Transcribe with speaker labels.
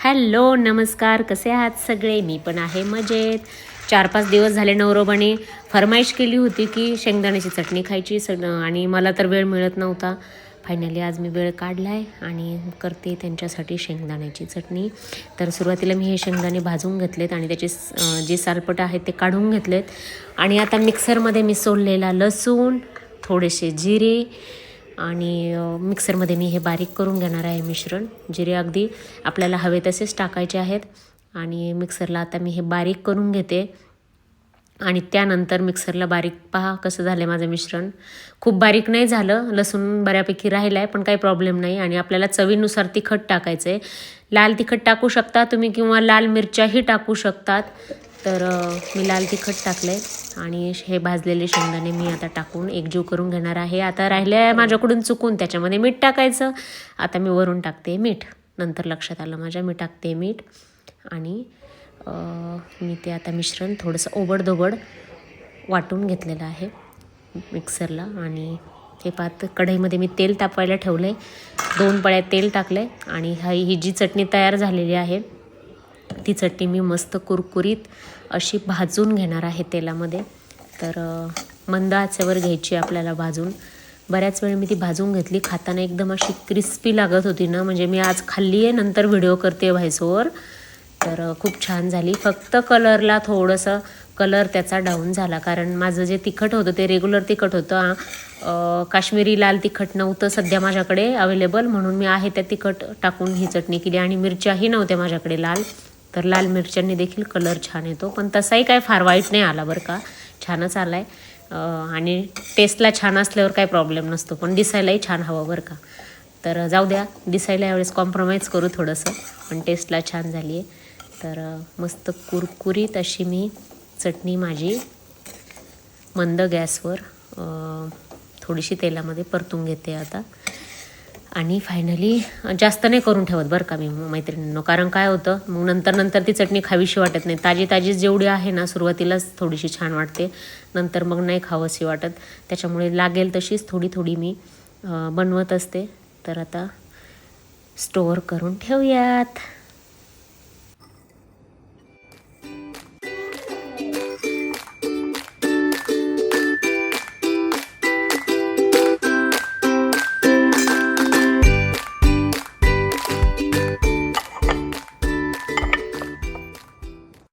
Speaker 1: Hello नमस्कार. कसे आहात सगळे? मी पण आहे मजेत. चार पाच दिवस झाले नवरोबाने फरमाईश केली होती की शेंगदाण्याची चटणी खायची स आणि मला तर वेळ मिळत नव्हता. फायनली आज मी वेळ काढला आहे आणि करते त्यांच्यासाठी शेंगदाण्याची चटणी. तर सुरुवातीला मी हे शेंगदाणे भाजून घेतलेत आणि त्याचे स- जे सालपट आहेत ते काढून घेतलेत. आणि आता मिक्सरमध्ये मी सोललेला लसूण थोडेसे जिरे आणि मिक्सरमध्ये मी हे बारीक करून घेणार आहे मिश्रण. जिरे अगदी आपल्याला हवे तसेच टाकायचे आहेत. आणि मिक्सरला आता मी हे बारीक करून घेते. आणि त्यानंतर मिक्सरला बारीक पहा कसं झालं आहे माझं मिश्रण. खूप बारीक नाही झालं लसूण बऱ्यापैकी राहिलं आहे पण काही प्रॉब्लेम नाही. आणि आपल्याला चवीनुसार तिखट टाकायचं आहे लाल तिखट टाकू शकता तुम्ही किंवा लाल मिरच्याही टाकू शकतात. तर मी लाल तिखट टाकलं आहे आणि हे भाजलेले शेंगदाणे मी आता टाकून एकजीव करून घेणार आहे. आता राहिले आहे माझ्याकडून चुकून त्याच्यामध्ये मीठ टाकायचं. आता मी वरून टाकते मीठ. नंतर लक्षात आलं माझ्या. मी टाकते मीठ आणि मी ते आता मिश्रण थोडंसं ओबडधोबड वाटून घेतलेलं आहे मिक्सरला आणि हे पात कढईमध्ये मी तेल तापवायला ठेवलं आहे दोन पळ्या तेल टाकलं आहे आणि हा ही जी चटणी तयार झालेली आहे ती चटणी मी मस्त कुरकुरीत अशी भाजून घेणार आहे तेलामध्ये. तर मंद आचेवर घ्यायची आपल्याला भाजून. बऱ्याच वेळ मी ती भाजून घेतली. खाताना एकदम अशी क्रिस्पी लागत होती ना. म्हणजे मी आज खाल्ली आहे नंतर व्हिडिओ करते व्हायसोवर तर खूप छान झाली. फक्त कलरला थोडंसं कलर त्याचा डाऊन झाला. कारण माझं जे तिखट होतं ते रेग्युलर तिखट होतं काश्मीरी लाल तिखट नव्हतं सध्या माझ्याकडे अवेलेबल. म्हणून मी आहे त्या तिखट टाकून ही चटणी केली. आणि मिरच्याही नव्हत्या माझ्याकडे लाल. तर लाल मिरच्यांनी देखील कलर छान येतो. पण तसाही काय फार वाईट नाही आला बरं का. छानच आला आहे आणि टेस्टला छान असल्यावर काही प्रॉब्लेम नसतो पण दिसायलाही छान हवं बरं का. तर जाऊ द्या दिसायला यावेळेस कॉम्प्रोमाइज करू थोडंसं पण टेस्टला छान झाली आहे तर मस्त कुरकुरीत अशी मी चटणी माझी मंद गॅसवर थोडीशी तेलामध्ये परतून घेते आता. आणि फायनली जास्त नाही करून ठेवत बरं का मी मैत्रिणींनो. कारण काय होतं मग नंतर नंतर ती चटणी खावीशी वाटत नाही. ताजी ताजी जेवढी आहे ना सुरुवातीलाच थोडीशी छान वाटते. नंतर मग नाही खावंशी वाटत. त्याच्यामुळे लागेल तशीच थोडी थोडी मी बनवत असते. तर आता स्टोअर करून ठेवूयात.